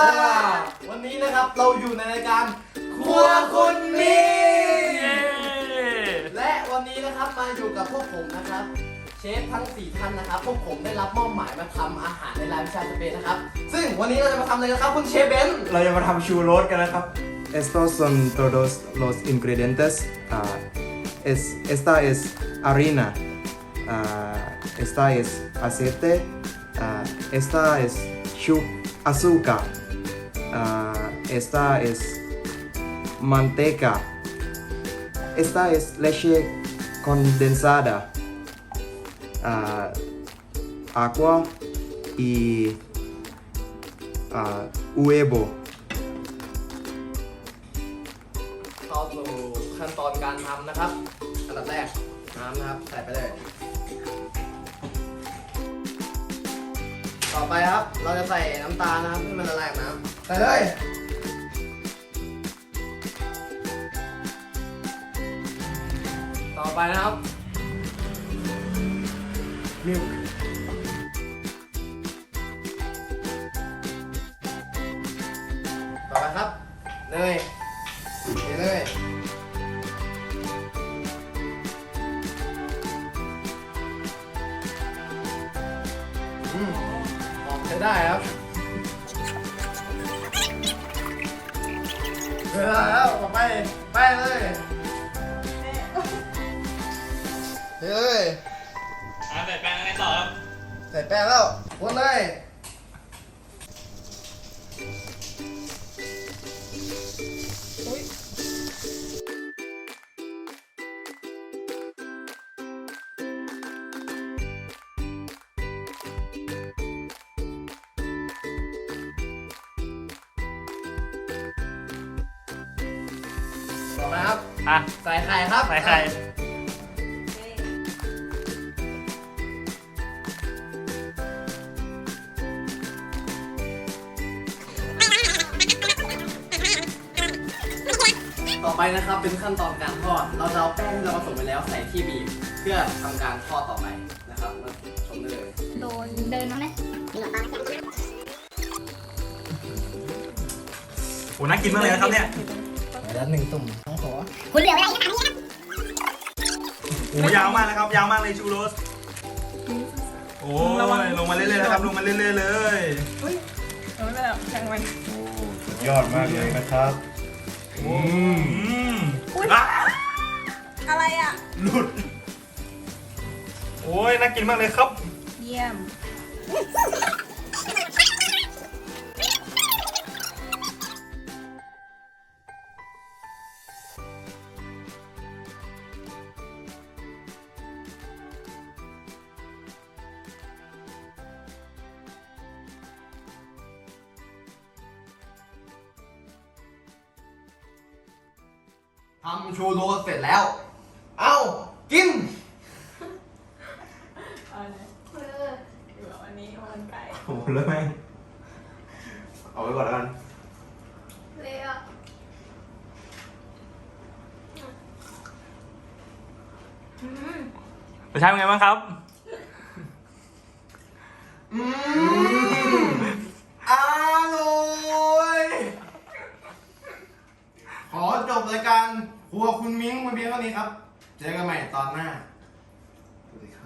ล่ะ วันนี้นะครับเราอยู่ในรายการครัวคุณมีเย้และวันนี้นะครับมาอยู่กับพวกผมนะครับ เชฟทั้ง 4 ท่านนะครับ พวกผมได้รับมอบหมายมาทำอาหารในร้านวิชาสเปนนะครับ ซึ่งวันนี้เราจะมาทำอะไรกันครับคุณเชฟเบนซ์เราจะมาทำชูโรสกันนะครับ Estos son todos los ingredientes. Ah, es, esta es harina. Ah, esta es aceite. Ah, esta es chu- azúcar. Ah, esta es manteca. Esta es leche condensada. Ah, agua y ah, huevo. เข้าสู่ขั้นตอนการทำนะครับ อันดับแรกน้ำนะครับ ใส่ไปเลย ต่อไปครับ เราจะใส่น้ำตาลนะครับให้มันละลายน้ำใส่เลยต่อไปนะครับ Milk. ต่อไปครับเนยเทเลยอืม ใช้ได้ครับเวลาแล้วต่อไปแป้งเลยเทเลยอ่าใส่แป้งอะไรต่อครับ ใส่แป้งแล้วคนเลย ต่อมาครับอะใส่ไข่ครับใส่ไข่ต่อไปนะครับเป็นขั้นตอนการทอด เราจะเอาแป้งที่เราผสมไปแล้วใส่ที่บีบเพื่อทำการทอดต่อไปนะครับมาชมได้เลย โดนเดินมาไหมโหน่ากินมากเลยนะครับเนี่ย แล้วหนึ่งตุ่มต้องขอคุณเหลือเวลาอีกนะโอ้ยาวมากนะครับ ยาวมากเลยชูโรส โอ้ยลงมาเรื่อยๆนะครับ ลงมาเรื่อยๆเลยเอาไม่เป็นไรหรอกแข่งมันยอดมากเลยนะครับอืมอะอะไรอะ หลุด โอ้ยน่ากินมากเลยครับ เยี่ยม ทำชูโรสเสร็จแล้ว เอ้ากิน เอาเลยอยู่กับอันนี้มันไก่โอ้โหแล้วแม่งเอาไว้ก่อนแล้วกันเลยอะรสชาติเป็นไงบ้างครับ อืม ครัวคุณมิ้งมาเพียงเท่านี้ครับ เจอกันใหม่ตอนหน้า สวัสดีครับ